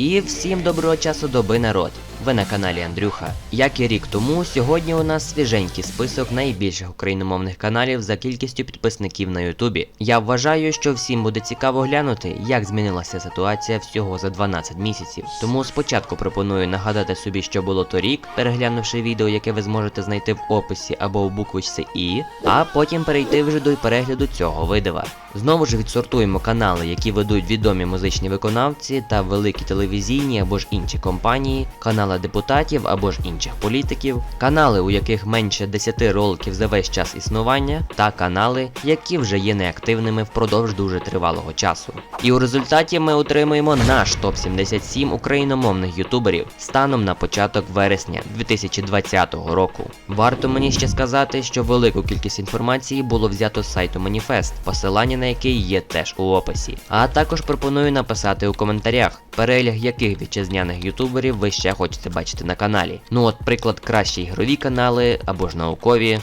І всім доброго часу доби народ. Ви на каналі Андрюха. Як і рік тому, сьогодні у нас свіженький список найбільших україномовних каналів за кількістю підписників на Ютубі. Я вважаю, що всім буде цікаво глянути, як змінилася ситуація всього за 12 місяців. Тому спочатку пропоную нагадати собі, що було торік, переглянувши відео, яке ви зможете знайти в описі або в буквочці І, а потім перейти вже до перегляду цього видео. Знову ж відсортуємо канали, які ведуть відомі музичні виконавці та великі телевізійні або ж інші компанії, канали депутатів або ж інших політиків, канали, у яких менше 10 роликів за весь час існування, та канали, які вже є неактивними впродовж дуже тривалого часу. І у результаті ми отримуємо наш топ 77 україномовних ютуберів станом на початок вересня 2020 року. Варто мені ще сказати, що велику кількість інформації було взято з сайту Маніфест, посилання на який є теж у описі. А також пропоную написати у коментарях, переліг яких вітчизняних ютуберів ви ще хочете бачити на каналі. Ну от, приклад, кращі ігрові канали або ж наукові.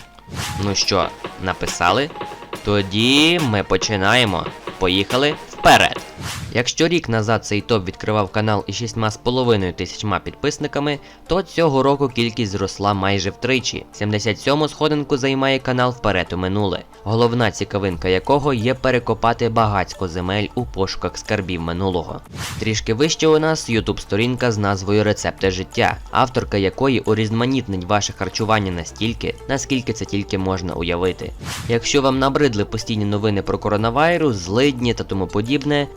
Ну що, написали? Тоді ми починаємо. Поїхали вперед! Якщо рік назад цей топ відкривав канал із 6,5 тисячма підписниками, то цього року кількість зросла майже втричі. 77-му сходинку займає канал вперед у минуле, головна цікавинка якого є перекопати багацько земель у пошуках скарбів минулого. Трішки вище у нас YouTube сторінка з назвою Рецепти життя, авторка якої урізноманітнить ваше харчування настільки, наскільки це тільки можна уявити. Якщо вам набридли постійні новини про коронавірус, злидні та тому подібне,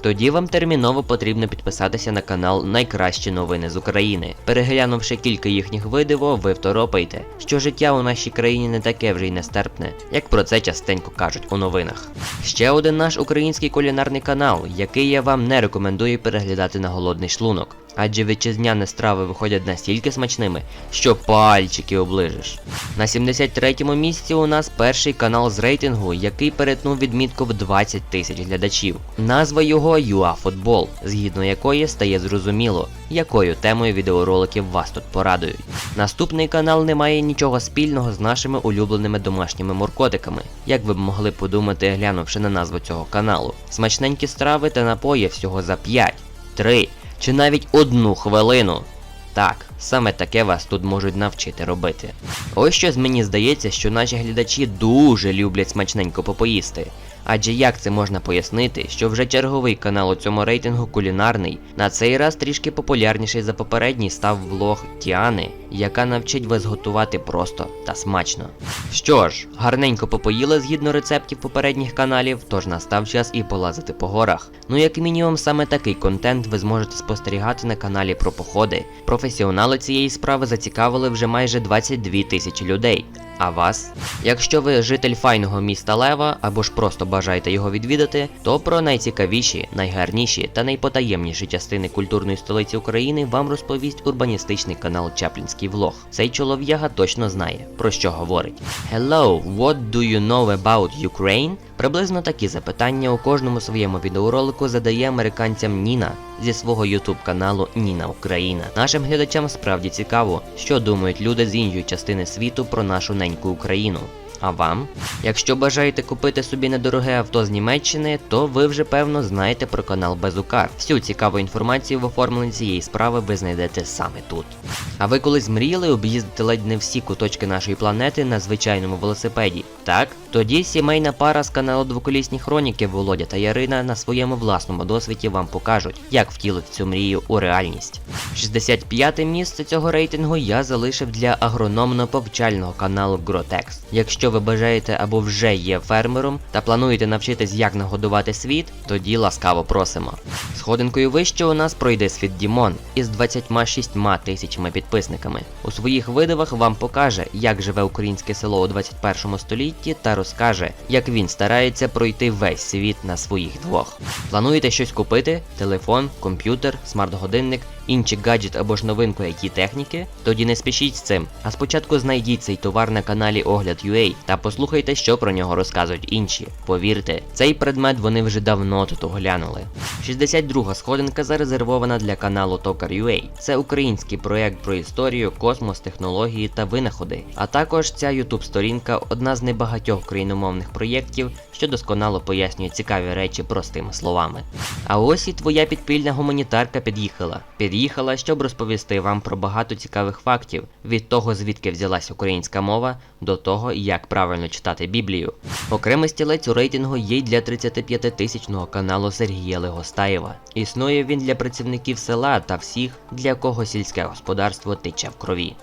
тоді вам терміново потрібно підписатися на канал Найкращі новини з України. Переглянувши кілька їхніх видео, ви второпайте, що життя у нашій країні не таке вже й нестерпне, як про це частенько кажуть у новинах. Ще один наш український кулінарний канал, який я вам не рекомендую переглядати на голодний шлунок. Адже вітчизняні страви виходять настільки смачними, що пальчики оближиш. На 73-му місці у нас перший канал з рейтингу, який перетнув відмітку в 20 тисяч глядачів. Назва його ЮАФутбол, згідно якої стає зрозуміло, якою темою відеороликів вас тут порадують. Наступний канал не має нічого спільного з нашими улюбленими домашніми моркотиками, як ви б могли подумати, глянувши на назву цього каналу. Смачненькі страви та напої всього за 5, 3 чи навіть одну хвилину. Так, саме таке вас тут можуть навчити робити. Ось щось мені здається, що наші глядачі дуже люблять смачненько попоїсти. Адже як це можна пояснити, що вже черговий канал у цьому рейтингу кулінарний, на цей раз трішки популярніший за попередній став влог Тіани, яка навчить вас готувати просто та смачно. Що ж, гарненько попоїли згідно рецептів попередніх каналів, тож настав час і полазити по горах. Ну як мінімум саме такий контент ви зможете спостерігати на каналі про походи. Професіонали цієї справи зацікавили вже майже 22 тисячі людей. А вас? Якщо ви житель файного міста Лева або ж просто бажаєте його відвідати, то про найцікавіші, найгарніші та найпотаємніші частини культурної столиці України вам розповість урбаністичний канал Чаплінський Влог. Цей чолов'яга точно знає, про що говорить. Hello, what do you know about Ukraine? Приблизно такі запитання у кожному своєму відеоролику задає американцям Ніна зі свого ютуб каналу Ніна Україна. Нашим глядачам справді цікаво, що думають люди з іншої частини світу про нашу неньку Україну. А вам? Якщо бажаєте купити собі недороге авто з Німеччини, то ви вже певно знаєте про канал Безукар. Всю цікаву інформацію в оформленні цієї справи ви знайдете саме тут. А ви колись мріяли об'їздити ледь не всі куточки нашої планети на звичайному велосипеді? Так? Тоді сімейна пара з каналу Двоколісні хроніки Володя та Ярина на своєму власному досвіді вам покажуть, як втілити цю мрію у реальність. 65-те місце цього рейтингу я залишив для агрономно-повчального каналу Гротекс. Якщо ви бажаєте або вже є фермером та плануєте навчитись, як нагодувати світ, тоді ласкаво просимо. Сходинкою вище у нас пройде світ Дімон із 26 тисячами підписниками. У своїх видивах вам покаже, як живе українське село у 21 столітті та розкаже, як він старається пройти весь світ на своїх двох. Плануєте щось купити? Телефон, комп'ютер, смарт-годинник, інший гаджет або ж новинку IT техніки? Тоді не спішіть з цим, а спочатку знайдіть цей товар на каналі Огляд.ua та послухайте, що про нього розказують інші. Повірте, цей предмет вони вже давно тут оглянули. 62 сходинка зарезервована для каналу Tokar.ua. Це український проєкт про історію, космос, технології та винаходи. А також ця YouTube сторінка одна з небагатьох багатьох україномовних проєктів, що досконало пояснює цікаві речі простими словами. А ось і твоя підпільна гуманітарка під'їхала. Під'їхала, щоб розповісти вам про багато цікавих фактів від того, звідки взялась українська мова, до того, як правильно читати Біблію. Окремий стілець у рейтингу є й для 35-тисячного каналу Сергія Легостаєва. Існує він для працівників села та всіх, для кого сільське господарство тече в крові.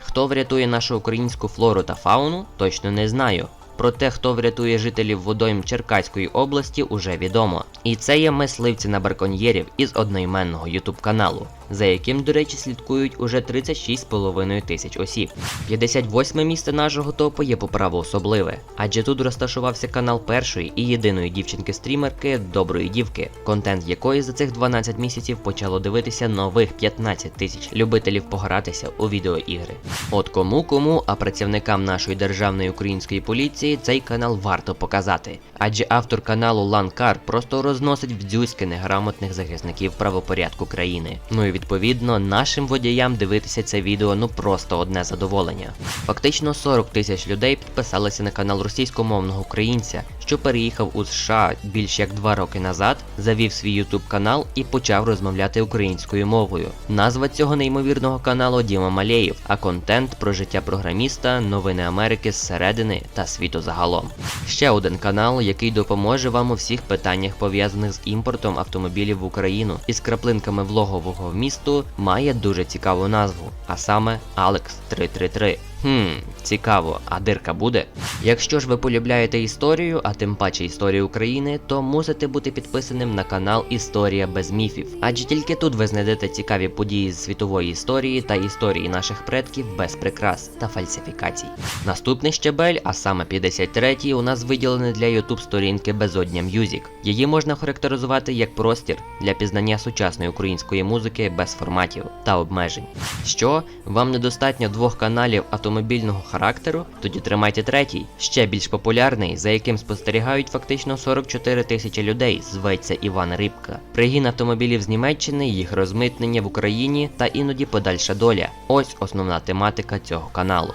Хто врятує нашу українську флору та фауну, точно не знаю. Проте, хто врятує жителів водойм Черкаської області, уже відомо. І це є мисливці на браконьєрів із одноіменного ютуб каналу, за яким, до речі, слідкують уже 36,5 тисяч осіб. 58 місце нашого топу є по праву особливе, адже тут розташувався канал першої і єдиної дівчинки-стрімерки Доброї дівки, контент якої за цих 12 місяців почало дивитися нових 15 тисяч любителів погратися у відеоігри. От кому кому, а працівникам нашої державної української поліції цей канал варто показати, адже автор каналу Ланкар просто розносить в неграмотних захисників правопорядку країни. Ну і відповідно нашим водіям дивитися це відео ну просто одне задоволення. Фактично 40 тисяч людей підписалися на канал російськомовного українця, що переїхав у США більш як два роки назад, завів свій ютуб канал і почав розмовляти українською мовою. Назва цього неймовірного каналу Діма Малеєв, а контент про життя програміста, новини Америки зсередини та світу загалом. Ще один канал, який допоможе вам у всіх питаннях пов'язаних з імпортом автомобілів в Україну із краплинками влогового вмісту, має дуже цікаву назву, а саме Alex 333. Хм, цікаво, а дирка буде? Якщо ж ви полюбляєте історію, а тим паче історію України, то мусите бути підписаним на канал Історія без міфів. Адже тільки тут ви знайдете цікаві події з світової історії та історії наших предків без прикрас та фальсифікацій. Наступний щебель, а саме 53-й, у нас виділений для YouTube сторінки Безодня Music. Її можна характеризувати як простір для пізнання сучасної української музики без форматів та обмежень. Що вам недостатньо двох каналів автомобільного характеру? Тоді тримайте третій, ще більш популярний, за яким спостерігають фактично 44 тисячі людей, зветься Іван Рибка. Пригін автомобілів з Німеччини, їх розмитнення в Україні та іноді подальша доля. Ось основна тематика цього каналу.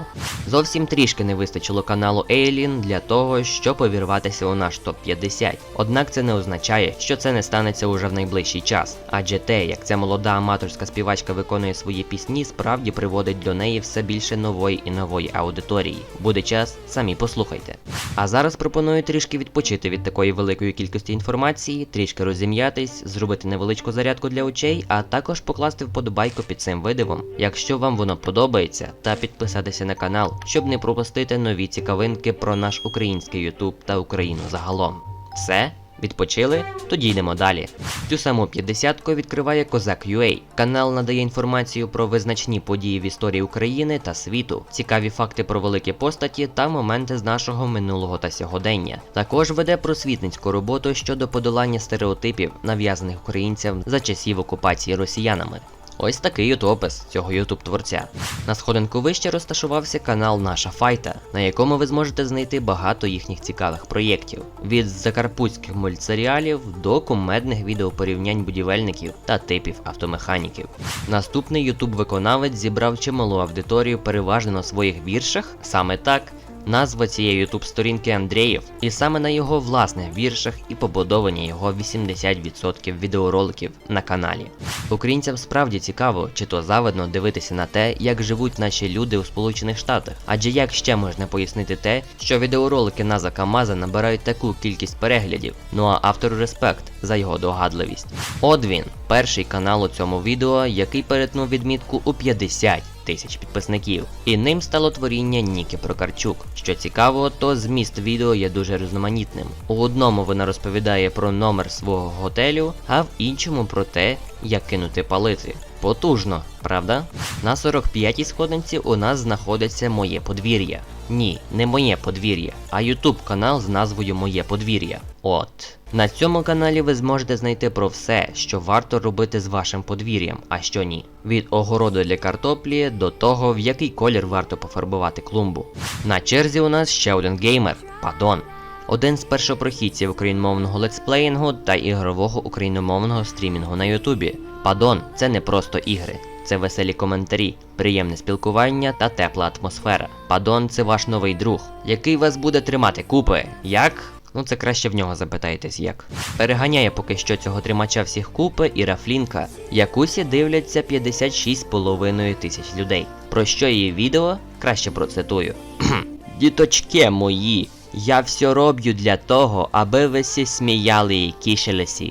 Зовсім трішки не вистачило каналу Alien для того, щоб увірватися у наш топ 50. Однак це не означає, що це не станеться уже в найближчий час, адже те, як ця молода аматорська співачка виконує свої пісні, справді приводить до неї все більше нової і нової аудиторії. Буде час, самі послухайте. А зараз пропоную трішки відпочити від такої великої кількості інформації, трішки розім'ятись, зробити невеличку зарядку для очей, а також покласти вподобайку під цим видивом, якщо вам воно подобається, та підписатися на канал, щоб не пропустити нові цікавинки про наш український Ютуб та Україну загалом. Все? Відпочили? Тоді йдемо далі. Цю саму 50-ку відкриває Козак UA. Канал надає інформацію про визначні події в історії України та світу, цікаві факти про великі постаті та моменти з нашого минулого та сьогодення. Також веде просвітницьку роботу щодо подолання стереотипів, нав'язаних українцям за часів окупації росіянами. Ось такий от опис цього ютуб творця. На сходинку вище розташувався канал Наша Файта, на якому ви зможете знайти багато їхніх цікавих проєктів. Від закарпутських мультсеріалів до кумедних відеопорівнянь будівельників та типів автомеханіків. Наступний ютуб виконавець зібрав чималу аудиторію переважно на своїх віршах, саме так. Назва цієї ютуб сторінки Андрієв, і саме на його власних віршах і побудовані його 80% відеороликів на каналі. Українцям справді цікаво, чи то завидно дивитися на те, як живуть наші люди у Сполучених Штатах. Адже як ще можна пояснити те, що відеоролики Наза Камаза набирають таку кількість переглядів. Ну а автору респект за його догадливість. От він, перший канал у цьому відео, який перетнув відмітку у 50 тисяч підписників. І ним стало творіння Ніки Прокарчук. Що цікаво, то зміст відео є дуже різноманітним. У одному вона розповідає про номер свого готелю, а в іншому про те, як кинути палити. Потужно, правда? На 45-й сходинці у нас знаходиться моє подвір'я. Ні, не моє подвір'я, а YouTube канал з назвою Моє подвір'я. От. На цьому каналі ви зможете знайти про все, що варто робити з вашим подвір'ям, а що ні. Від огороду для картоплі до того, в який колір варто пофарбувати клумбу. На черзі у нас ще один геймер Падон. Один з першопрохідців україномовного летсплеїнгу та ігрового україномовного стрімінгу на Ютубі. Падон це не просто ігри. Це веселі коментарі, приємне спілкування та тепла атмосфера. Падон це ваш новий друг, який вас буде тримати купи. Як? Ну це краще в нього запитайтесь як. Переганяє поки що цього тримача всіх купи і Рафлінка, якусі дивляться 56,5 тисяч людей. Про що її відео? Краще процитую. Діточки мої, я все роблю для того, аби ви всі сміяли і кішилися.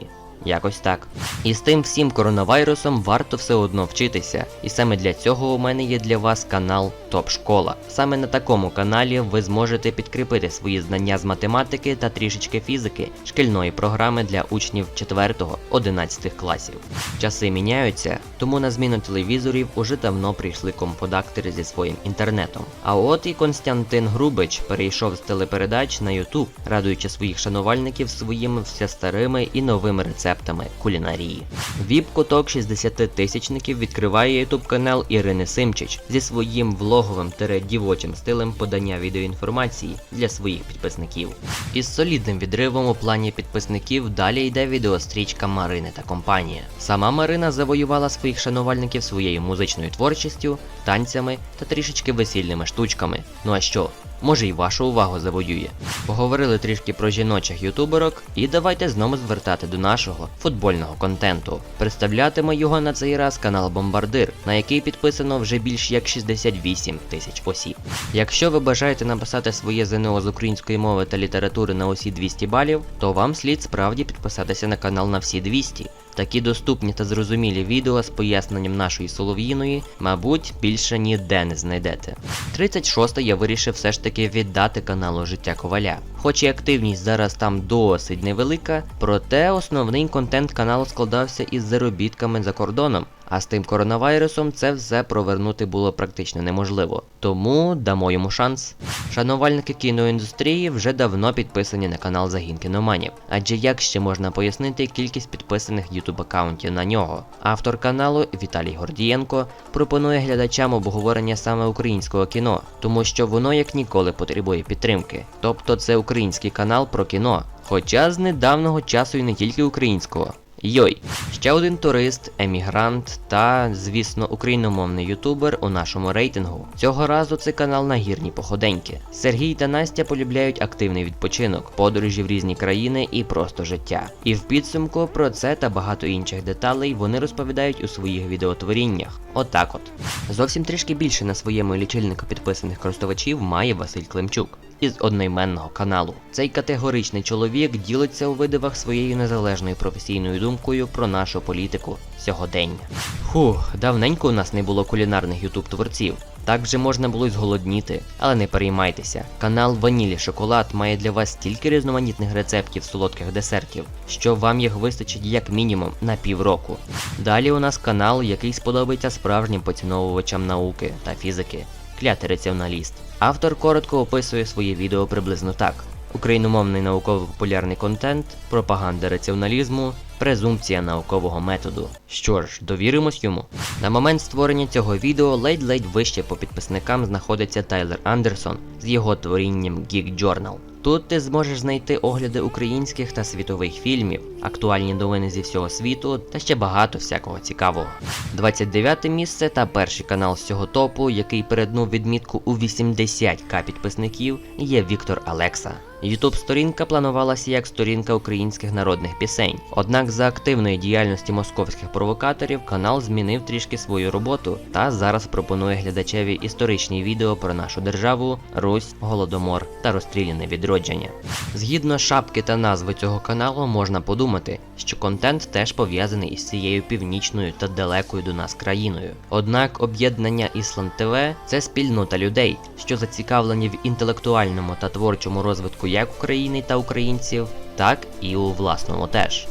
Якось так. І з тим всім коронавірусом варто все одно вчитися. І саме для цього у мене є для вас канал Топ Школа. Саме на такому каналі ви зможете підкріпити свої знання з математики та трішечки фізики шкільної програми для учнів 4-11 класів. Часи міняються, тому на зміну телевізорів уже давно прийшли комподактери зі своїм інтернетом. А от і Константин Грубич перейшов з телепередач на YouTube, радуючи своїх шанувальників своїми все старими і новими рецептами кулінарії. Віп-куток 60-тисячників відкриває YouTube канал Ірини Симчич зі своїм влоговим дівочим стилем подання відеоінформації для своїх підписників. Із солідним відривом у плані підписників далі йде відеострічка Марини та компанія. Сама Марина завоювала своїх шанувальників своєю музичною творчістю, танцями та трішечки весільними штучками. Ну а що? Може й вашу увагу завоює. Поговорили трішки про жіночих ютуберок, і давайте знову звертати до нашого футбольного контенту. Представлятиме його на цей раз канал Бомбардир, на який підписано вже більш як 68 тисяч осіб. Якщо ви бажаєте написати своє ЗНО з української мови та літератури на усі 200 балів, то вам слід справді підписатися на канал на всі 200. Такі доступні та зрозумілі відео з поясненням нашої солов'їної, мабуть, більше ніде не знайдете. 36 я вирішив все ж таки віддати каналу Життя Коваля. Хоч і активність зараз там досить невелика, проте основний контент каналу складався із заробітками за кордоном. А з тим коронавірусом це все провернути було практично неможливо. Тому дамо йому шанс. Шанувальники кіноіндустрії вже давно підписані на канал Загін кіноманів. Адже як ще можна пояснити кількість підписаних ютуб аккаунтів на нього? Автор каналу Віталій Гордієнко пропонує глядачам обговорення саме українського кіно, тому що воно як ніколи потребує підтримки. Тобто це український канал про кіно. Хоча з недавнього часу і не тільки українського. Йой, ще один турист, емігрант та, звісно, україномовний ютубер у нашому рейтингу. Цього разу це канал Нагірні Походеньки. Сергій та Настя полюбляють активний відпочинок, подорожі в різні країни і просто життя. І в підсумку про це та багато інших деталей вони розповідають у своїх відеотворіннях. Отак от. Зовсім трішки більше на своєму лічильнику підписаних користувачів має Василь Климчук із одноіменного каналу. Цей категоричний чоловік ділиться у видивах своєю незалежною професійною думкою про нашу політику сьогодення. Фух, давненько у нас не було кулінарних ютуб-творців. Так вже можна було й зголодніти, але не переймайтеся. Канал Ванілі Шоколад має для вас стільки різноманітних рецептів солодких десертів, що вам їх вистачить як мінімум на півроку. Далі у нас канал, який сподобається справжнім поціновувачам науки та фізики. Клятий раціоналіст. Автор коротко описує своє відео приблизно так: україномовний науково-популярний контент, пропаганда раціоналізму, презумпція наукового методу. Що ж, довіримось йому. На момент створення цього відео ледь-ледь вище по підписникам знаходиться Тайлер Андерсон з його творінням Geek Journal. Тут ти зможеш знайти огляди українських та світових фільмів, актуальні новини зі всього світу та ще багато всякого цікавого. 29 місце та перший канал з цього топу, який переднув відмітку у 80к підписників, є Віктор Алекса. Ютуб сторінка планувалася як сторінка українських народних пісень. Однак за активної діяльності московських провокаторів канал змінив трішки свою роботу та зараз пропонує глядачеві історичні відео про нашу державу, Русь, Голодомор та розстріляне відродження. Згідно шапки та назви цього каналу, можна подумати, що контент теж пов'язаний із цією північною та далекою до нас країною. Однак об'єднання Ісланд ТВ це спільнота людей, що зацікавлені в інтелектуальному та творчому розвитку як України та українців, так і у власному теж.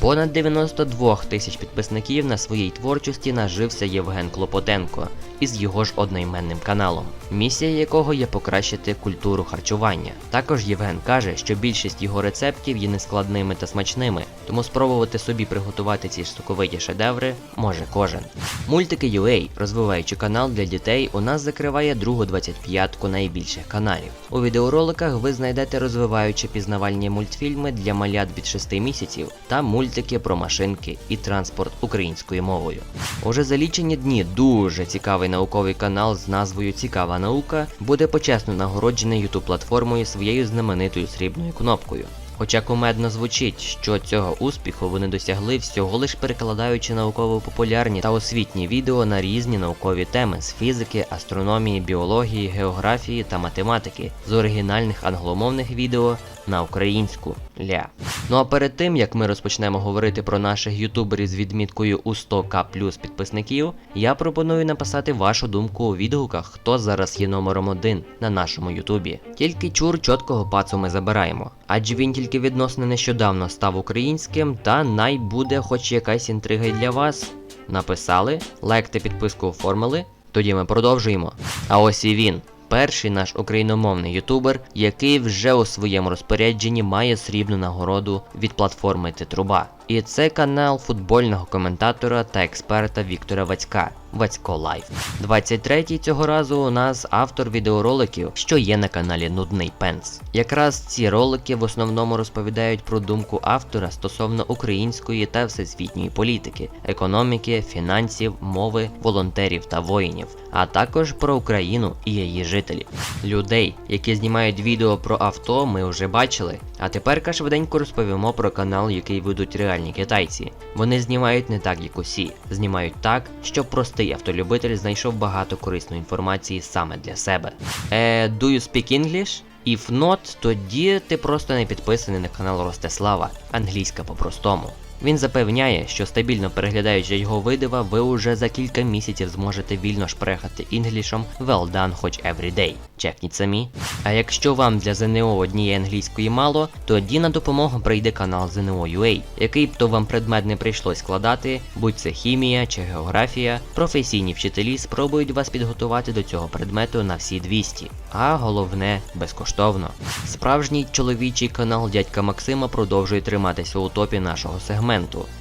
Понад 92 тисяч підписників на своїй творчості нажився Євген Клопотенко із його ж одноіменним каналом, місія якого є покращити культуру харчування. Також Євген каже, що більшість його рецептів є нескладними та смачними, тому спробувати собі приготувати ці соковиті шедеври може кожен. Мультики UA, розвиваючи канал для дітей, у нас закриває другу 25-ку найбільших каналів. У відеороликах ви знайдете розвиваючі пізнавальні мультфільми для малят від 6 місяців та мультики про машинки і транспорт українською мовою. Уже за лічені дні дуже цікавий науковий канал з назвою Цікава наука буде почесно нагороджений youtube платформою своєю знаменитою срібною кнопкою. Хоча кумедно звучить, що цього успіху вони досягли всього лиш перекладаючи науково-популярні та освітні відео на різні наукові теми з фізики, астрономії, біології, географії та математики з оригінальних англомовних відео на українську ля. Ну а перед тим як ми розпочнемо говорити про наших ютуберів з відміткою у 100к плюс підписників, я пропоную написати вашу думку у відгуках, хто зараз є номером один на нашому ютубі. Тільки чур чіткого пацу ми забираємо, адже він тільки відносно нещодавно став українським, та най буде хоч якась інтрига й для вас. Написали, лайк та підписку оформили. Тоді ми продовжуємо. А ось і він. Перший наш україномовний ютубер, який вже у своєму розпорядженні має срібну нагороду від платформи Титруба. І це канал футбольного коментатора та експерта Віктора Вацька Вацько Лайф. 23-й цього разу у нас автор відеороликів, що є на каналі Нудний Пенс. Якраз ці ролики в основному розповідають про думку автора стосовно української та всесвітньої політики, економіки, фінансів, мови, волонтерів та воїнів, а також про Україну і її жителів. Людей, які знімають відео про авто, ми вже бачили. А тепер швиденько розповімо про канал, який ведуть реальні китайці. Вони знімають не так, як усі, знімають так, щоб простий автолюбитель знайшов багато корисної інформації саме для себе. Е, do you speak English? If not, тоді ти просто не підписаний на канал Ростислава, англійська по-простому. Він запевняє, що стабільно переглядаючи його видива, ви уже за кілька місяців зможете вільно шпрехати інглішом well done хоч every day. Чекніть самі. А якщо вам для ЗНО однієї англійської мало, тоді на допомогу прийде канал ЗНО UA, який б то вам предмет не прийшлось складати, будь це хімія чи географія, професійні вчителі спробують вас підготувати до цього предмету на всі 200. А головне безкоштовно. Справжній чоловічий канал дядька Максима продовжує триматися у топі нашого сегменту.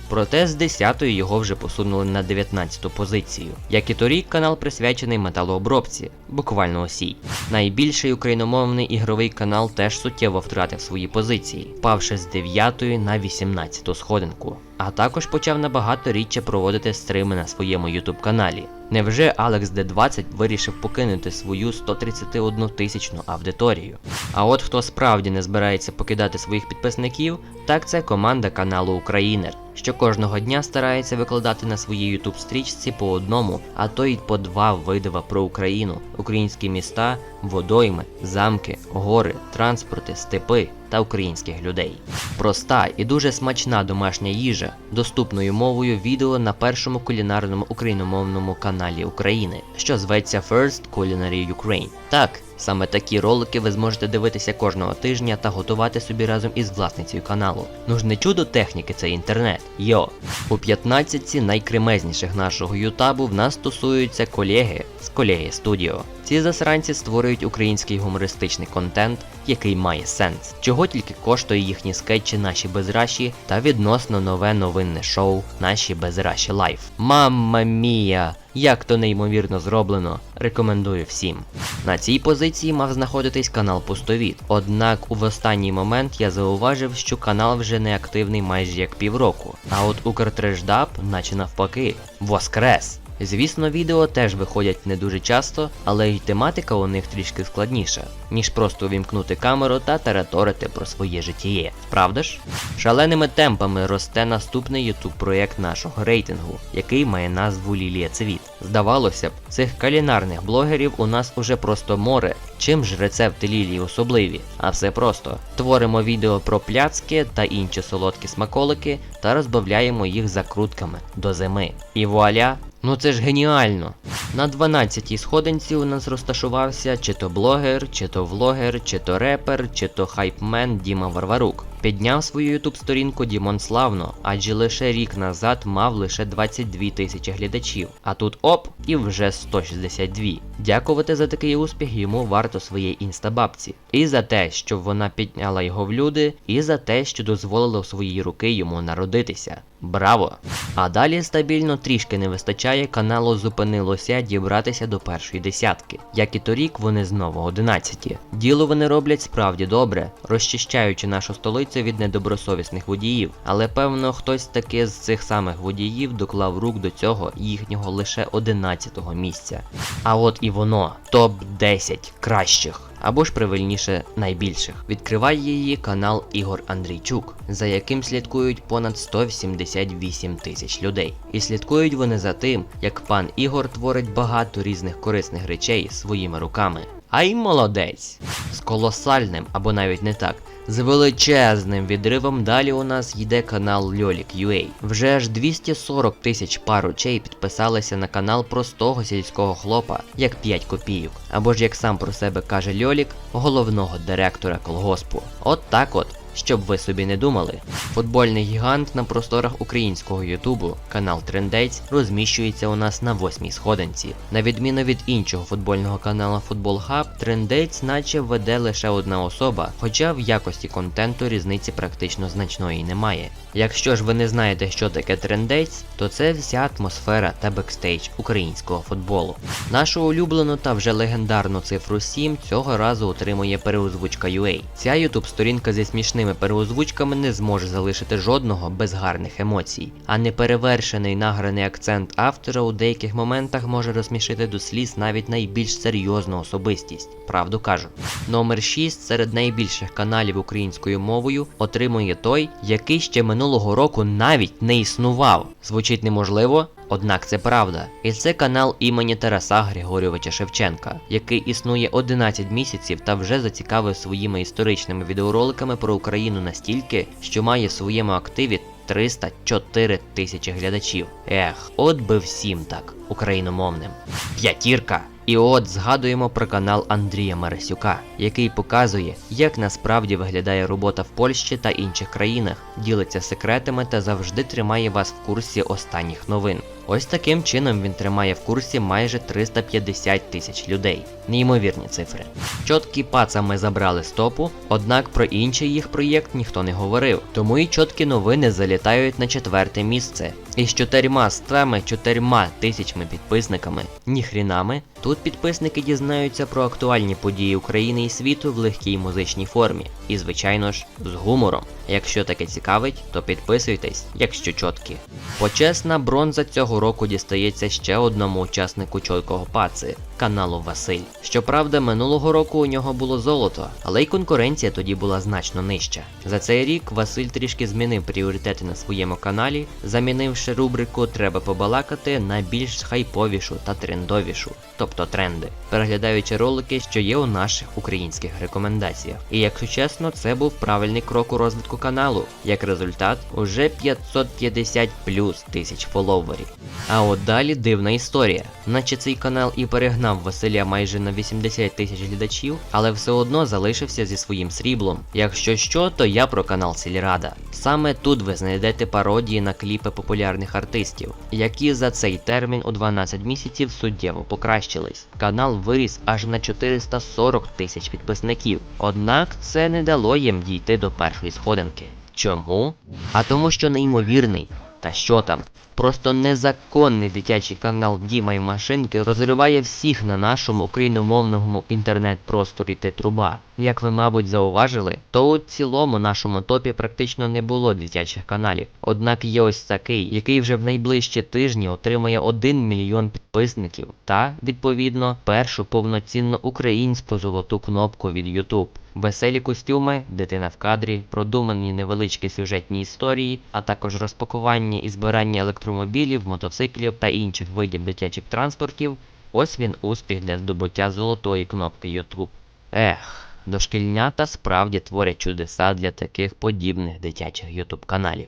Проте з 10-ї його вже посунули на 19-ту позицію. Як і торік, канал присвячений металообробці, буквально осій. Найбільший україномовний ігровий канал теж суттєво втратив свої позиції, впавши з 9-ї на 18-ту сходинку. А також почав набагато рідше проводити стрими на своєму YouTube каналі. Невже Алекс D20 вирішив покинути свою 131 тисячну аудиторію? А от хто справді не збирається покидати своїх підписників, так це команда каналу Українер, що кожного дня старається викладати на своїй YouTube стрічці по одному, а то й по два видива про Україну, українські міста, водойми, замки, гори, транспорти, степи та українських людей. Проста і дуже смачна домашня їжа, доступною мовою відео на першому кулінарному україномовному каналі України, що зветься First Culinary Ukraine. Так, саме такі ролики ви зможете дивитися кожного тижня та готувати собі разом із власницею каналу. Ну ж не чудо техніки, це інтернет. Йо! У 15 найкремезніших нашого ютабу в нас стосуються колеги з колеги студіо. Ці засранці створюють український гумористичний контент, який має сенс. Чого тільки коштує їхні скетчі наші безраші та відносно нове новинне шоу Наші безраші лайф. Мамма мія! Як то неймовірно зроблено, рекомендую всім. На цій позиції мав знаходитись канал Пустовіт. Однак у останній момент я зауважив, що канал вже не активний майже як півроку. А от Укртрешдап, наче навпаки, воскрес. Звісно, відео теж виходять не дуже часто, але й тематика у них трішки складніша, ніж просто увімкнути камеру та тараторити про своє життєє. Правда ж? Шаленими темпами росте наступний YouTube проєкт нашого рейтингу, який має назву Лілія Цвіт. Здавалося б, цих калінарних блогерів у нас уже просто море. Чим ж рецепти лілії особливі? А все просто. Творимо відео про пляцки та інші солодкі смаколики та розбавляємо їх закрутками до зими. І вуаля! Ну це ж геніально! На 12-й сходинці у нас розташувався чи то блогер, чи то влогер, чи то репер, чи то хайпмен Діма Варварук. Підняв свою ютуб сторінку Дімон славно, адже лише рік назад мав лише 22 тисячі глядачів. А тут оп, і вже 162. Дякувати за такий успіх йому варто своєї інстабабці. І за те, що вона підняла його в люди, і за те, що дозволила в свої руки йому народитися. Браво! А далі стабільно трішки не вистачає, каналу зупинилося дібратися до першої десятки. Як і торік, вони знову одинадцяті. Діло вони роблять справді добре, розчищаючи нашу столицю від недобросовісних водіїв. Але певно, хтось таки з цих самих водіїв доклав рук до цього їхнього лише 11-го місця. А от і воно топ 10 кращих. Або ж правильніше найбільших. Відкриває її канал Ігор Андрійчук, за яким слідкують понад 178 тисяч людей. І слідкують вони за тим, як пан Ігор творить багато різних корисних речей своїми руками. А й молодець! З колосальним, або навіть не так, з величезним відривом далі у нас йде канал Льолік.ua. Вже аж 240 тисяч пар очей підписалися на канал простого сільського хлопа, як 5 копійок. Або ж як сам про себе каже Льолік, головного директора колгоспу. От так от. Щоб ви собі не думали, футбольний гігант на просторах українського Ютубу, канал Трендець, розміщується у нас на восьмій сходинці. На відміну від іншого футбольного каналу Футбол Хаб, Трендець наче веде лише одна особа, хоча в якості контенту різниці практично значної немає. Якщо ж ви не знаєте, що таке трендець, то це вся атмосфера та бекстейдж українського футболу. Нашу улюблену та вже легендарну цифру 7 цього разу отримує переозвучка UA. Ця ютуб сторінка зі смішними переозвучками не зможе залишити жодного без гарних емоцій, а неперевершений награний акцент автора у деяких моментах може розсмішити до сліз навіть найбільш серйозну особистість. Правду кажу. Номер 6 серед найбільших каналів українською мовою отримує той, який ще минулого року навіть не існував. Звучить неможливо, однак це правда. І це канал імені Тараса Григорьовича Шевченка, який існує 11 місяців та вже зацікавив своїми історичними відеороликами про Україну настільки, що має в своєму активі 304 тисячі глядачів. Ех, от би всім так, україномовним. П'ятірка. І от згадуємо про канал Андрія Марасюка, який показує, як насправді виглядає робота в Польщі та інших країнах, ділиться секретами та завжди тримає вас в курсі останніх новин. Ось таким чином він тримає в курсі майже 350 тисяч людей. Неймовірні цифри. Чоткі паца ми забрали з топу, однак про інший їх проєкт ніхто не говорив. Тому і чоткі новини залітають на четверте місце. І з чотирма стами, чотирма тисячами підписниками, ніхрінами, тут підписники дізнаються про актуальні події України і світу в легкій музичній формі. І, звичайно ж, з гумором. Якщо таке цікавить, то підписуйтесь, якщо чоткі. Почесна бронза цього року дістається ще одному учаснику чойкого паци каналу Василь. Щоправда, минулого року у нього було золото, але й конкуренція тоді була значно нижча. За цей рік Василь трішки змінив пріоритети на своєму каналі, замінивши рубрику Треба побалакати на більш хайповішу та трендовішу, тобто тренди, переглядаючи ролики, що є у наших українських рекомендаціях. І якщо чесно, це був правильний крок у розвитку каналу. Як результат, уже 550 плюс тисяч фоловерів. А от далі дивна історія, наче цей канал і перегнав Василя майже на 80 тисяч глядачів, але все одно залишився зі своїм сріблом. Якщо що, то я про канал Сільрада. Саме тут ви знайдете пародії на кліпи популярних артистів, які за цей термін у 12 місяців суттєво покращились. Канал виріс аж на 440 тисяч підписників. Однак це не дало їм дійти до першої сходинки. Чому? А тому, що неймовірний. Та що там? Просто незаконний дитячий канал Діма і Машинки розриває всіх на нашому україномовному інтернет-просторі Тетруба. Як ви, мабуть, зауважили, то у цілому нашому топі практично не було дитячих каналів. Однак є ось такий, який вже в найближчі тижні отримає 1 мільйон підписників та, відповідно, першу повноцінну українську золоту кнопку від YouTube. Веселі костюми, дитина в кадрі, продумані невеличкі сюжетні історії, а також розпакування і збирання електромобілів, мотоциклів та інших видів дитячих транспортів. Ось він успіх для здобуття золотої кнопки YouTube. Ех, дошкільнята справді творять чудеса для таких подібних дитячих YouTube каналів.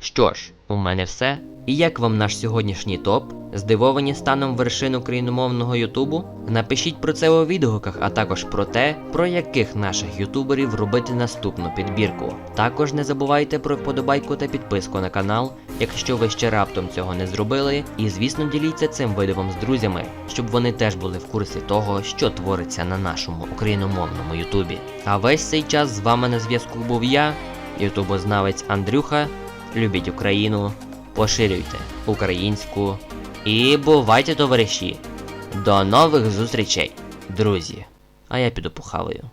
Що ж, у мене все. І як вам наш сьогоднішній топ? Здивовані станом вершин україномовного Ютубу? Напишіть про це у відгуках, а також про те, про яких наших ютуберів робити наступну підбірку. Також не забувайте про вподобайку та підписку на канал, якщо ви ще раптом цього не зробили. І звісно діліться цим видивом з друзями, щоб вони теж були в курсі того, що твориться на нашому україномовному Ютубі. А весь цей час з вами на зв'язку був я, ютубознавець Андрюха. Любіть Україну, поширюйте українську і бувайте товариші. До нових зустрічей, друзі. А я піду похаваю.